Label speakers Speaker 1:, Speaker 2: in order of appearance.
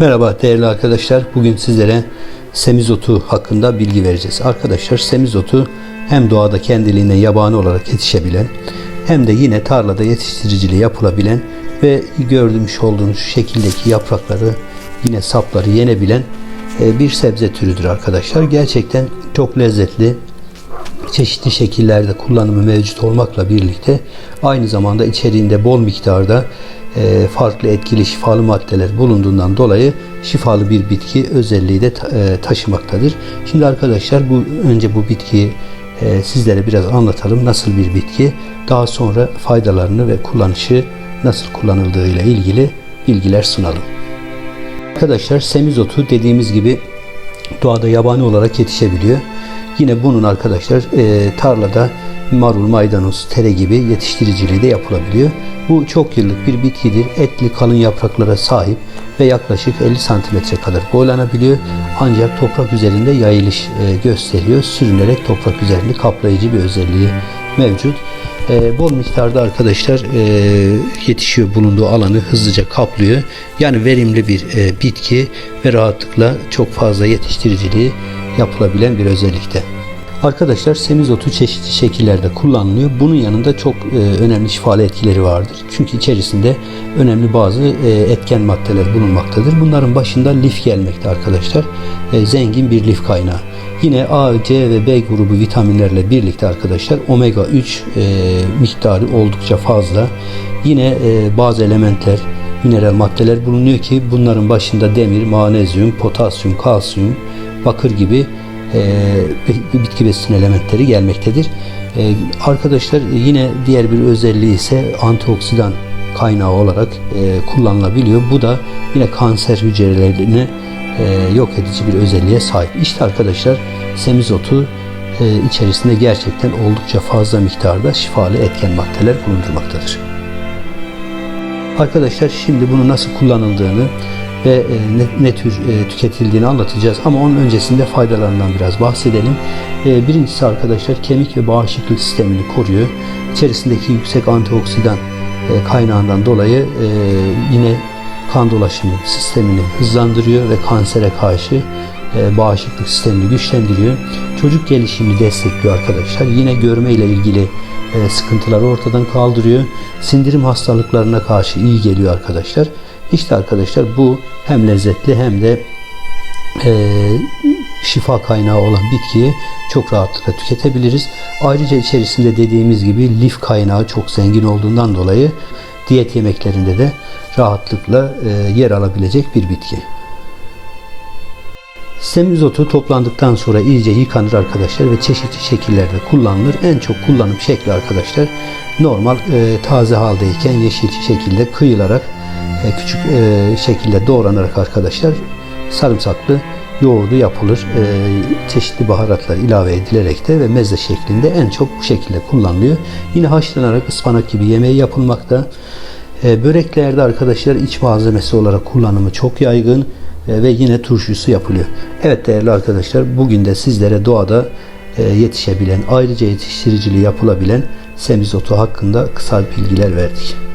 Speaker 1: Merhaba değerli arkadaşlar. Bugün sizlere semizotu hakkında bilgi vereceğiz. Arkadaşlar semizotu hem doğada kendiliğinden yabani olarak yetişebilen hem de yine tarlada yetiştiriciliği yapılabilen ve görmüş olduğunuz şekildeki yaprakları yine sapları yenebilen e, bir sebze türüdür arkadaşlar. Gerçekten çok lezzetli, çeşitli şekillerde kullanımı mevcut olmakla birlikte aynı zamanda içeriğinde bol miktarda farklı etkili şifalı maddeler bulunduğundan dolayı şifalı bir bitki özelliği de e, taşımaktadır. Şimdi arkadaşlar bu önce bu bitkiyi e, sizlere biraz anlatalım. Nasıl bir bitki? Daha sonra faydalarını ve kullanışı nasıl kullanıldığı ile ilgili bilgiler sunalım. Arkadaşlar semizotu dediğimiz gibi doğada yabani olarak yetişebiliyor. Yine bunun arkadaşlar e, tarlada marul, maydanoz, tere gibi yetiştiriciliği de yapılabiliyor. Bu çok yıllık bir bitkidir. Etli kalın yapraklara sahip ve yaklaşık 50 santimetre kadar boylanabiliyor. Ancak toprak üzerinde yayılış e, gösteriyor. Sürünerek toprak üzerini kaplayıcı bir özelliği mevcut. E, bol miktarda arkadaşlar e, yetişiyor bulunduğu alanı hızlıca kaplıyor. Yani verimli bir bitki ve rahatlıkla çok fazla yetiştiriciliği yapılabilen bir özellikte. Arkadaşlar semizotu çeşitli şekillerde kullanılıyor. Bunun yanında çok e, önemli şifalı etkileri vardır. Çünkü içerisinde önemli bazı e, etken maddeler bulunmaktadır. Bunların başında lif gelmekte arkadaşlar. E, zengin bir lif kaynağı. Yine A, C ve B grubu vitaminlerle birlikte arkadaşlar omega 3 e, miktarı oldukça fazla. Yine e, bazı elementler, mineral maddeler bulunuyor ki bunların başında demir, magnezyum, potasyum, kalsiyum, bakır gibi e, bitki besin elementleri gelmektedir. E, arkadaşlar yine diğer bir özelliği ise antioksidan kaynağı olarak e, kullanılabiliyor. Bu da yine kanser hücrelerini e, yok edici bir özelliğe sahip. İşte arkadaşlar semizotu e, içerisinde gerçekten oldukça fazla miktarda şifalı etken maddeler bulundurmaktadır. Arkadaşlar şimdi bunu nasıl kullanıldığını ve e, ne, ne tür e, tüketildiğini anlatacağız ama onun öncesinde faydalarından biraz bahsedelim. E, birincisi arkadaşlar kemik ve bağışıklık sistemini koruyor. İçerisindeki yüksek antioksidan kaynağından dolayı yine kan dolaşımı sistemini hızlandırıyor ve kansere karşı bağışıklık sistemini güçlendiriyor. Çocuk gelişimini destekliyor arkadaşlar. Yine görme ile ilgili sıkıntıları ortadan kaldırıyor. Sindirim hastalıklarına karşı iyi geliyor arkadaşlar. İşte arkadaşlar bu hem lezzetli hem de e, şifa kaynağı olan bitkiyi çok rahatlıkla tüketebiliriz. Ayrıca içerisinde dediğimiz gibi lif kaynağı çok zengin olduğundan dolayı diyet yemeklerinde de rahatlıkla e, yer alabilecek bir bitki. Semizotu toplandıktan sonra iyice yıkanır arkadaşlar ve çeşitli şekillerde kullanılır. En çok kullanım şekli arkadaşlar normal e, taze haldeyken yeşil şekilde kıyılarak küçük e, şekilde doğranarak arkadaşlar sarımsaklı yoğurdu yapılır. E, çeşitli baharatlar ilave edilerek de ve meze şeklinde en çok bu şekilde kullanılıyor. Yine haşlanarak ıspanak gibi yemeği yapılmakta. E, böreklerde arkadaşlar iç malzemesi olarak kullanımı çok yaygın e, ve yine turşusu yapılıyor. Evet değerli arkadaşlar bugün de sizlere doğada e, yetişebilen ayrıca yetiştiriciliği yapılabilen semizotu hakkında kısa bilgiler verdik.